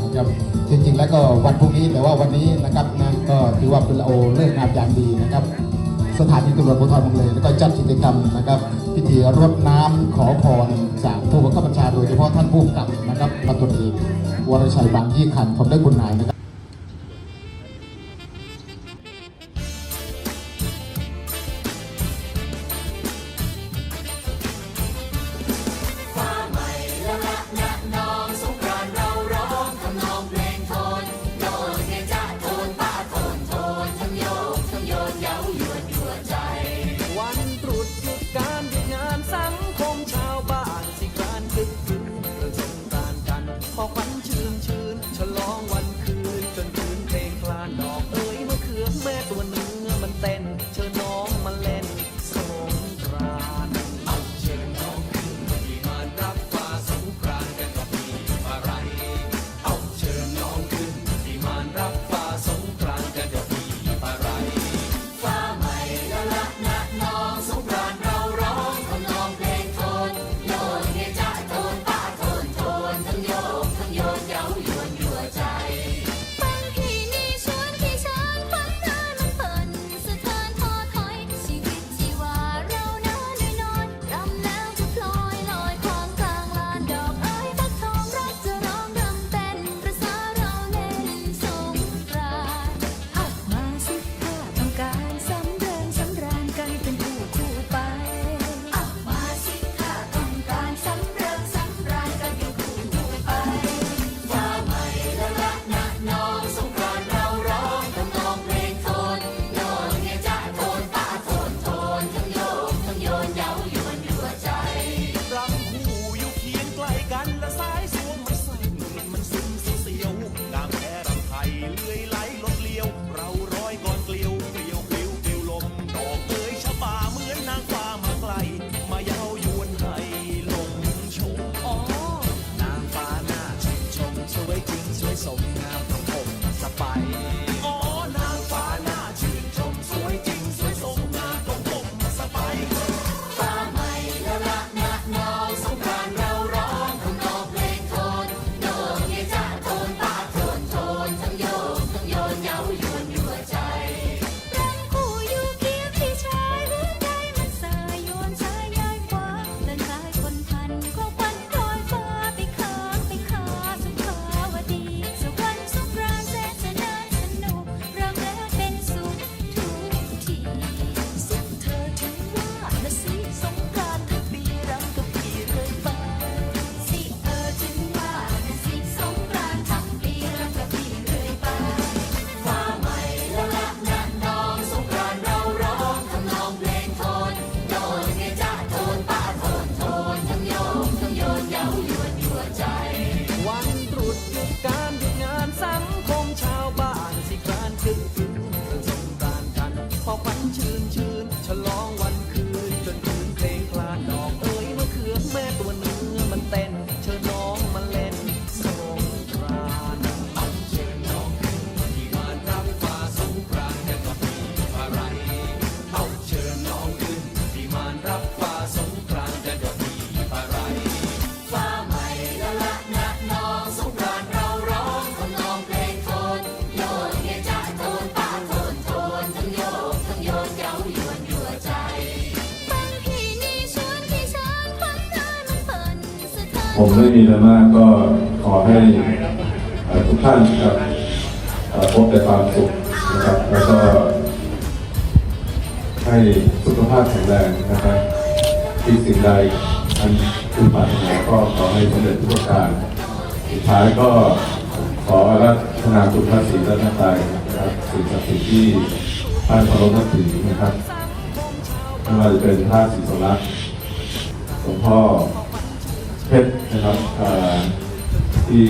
นครับจริงๆ แล้วก็วันพรุ่งนี้แต่ว่าวันนี้นะครับนะก็ถือว่าเป็นโอเลื่องามย่างดีนะครับสถานีตำรวจภูธรเมืองเลยแล้วก็จัดกิจกรรมนะครับ พิธีรดน้ำขอพรจากผู้บังคับบัญชาโดยเฉพาะท่านผู้กำกับนะครับพันตำรวเอกวรชัยบางยี่ขันผมได้คุณนายนะครับ ผมไม่มีอะไรมากก็ขอให้ทุกท่านครับพบแต่ความสุขนะครับ แล้วก็ให้สุขภาพแข็งแรงนะครับ ที่สิ่งใดอันคือปรารถนาก็ขอให้สำเร็จทุกประการสุดท้ายก็ขอรัธนาคุณพระศรีรัตนตรัยนะครับสิ่งศักดิ์สิทธิ์ที่ท่านเคารพนับถือนะครับไม่ว่าจะเป็นพระศรีสลักษ์หลวงพ่อ เพชรนะครับเอ่ที่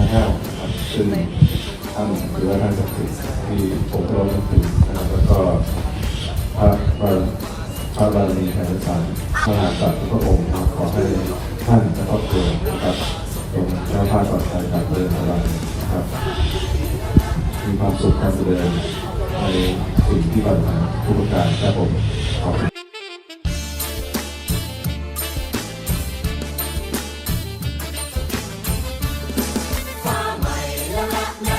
าแห้วนครับซึ่งท่านหรือว่าท่านศักดิ์สิทธิ์ที่ผมเคารพนับถือนะครับแล้วก็พระพรพระบารมีแห่งสารมหากษัตริย์ทุกพระองค์นะครับขอให้ท่านและครอบครัวนะครับจงแคล้วคลาปลอดภัยจากเรื่องอะไรนะครับมีความสุขความเจริญในสิ่งที่ปรารถนาทุกประการครับผมขอบคุณ 나, 나.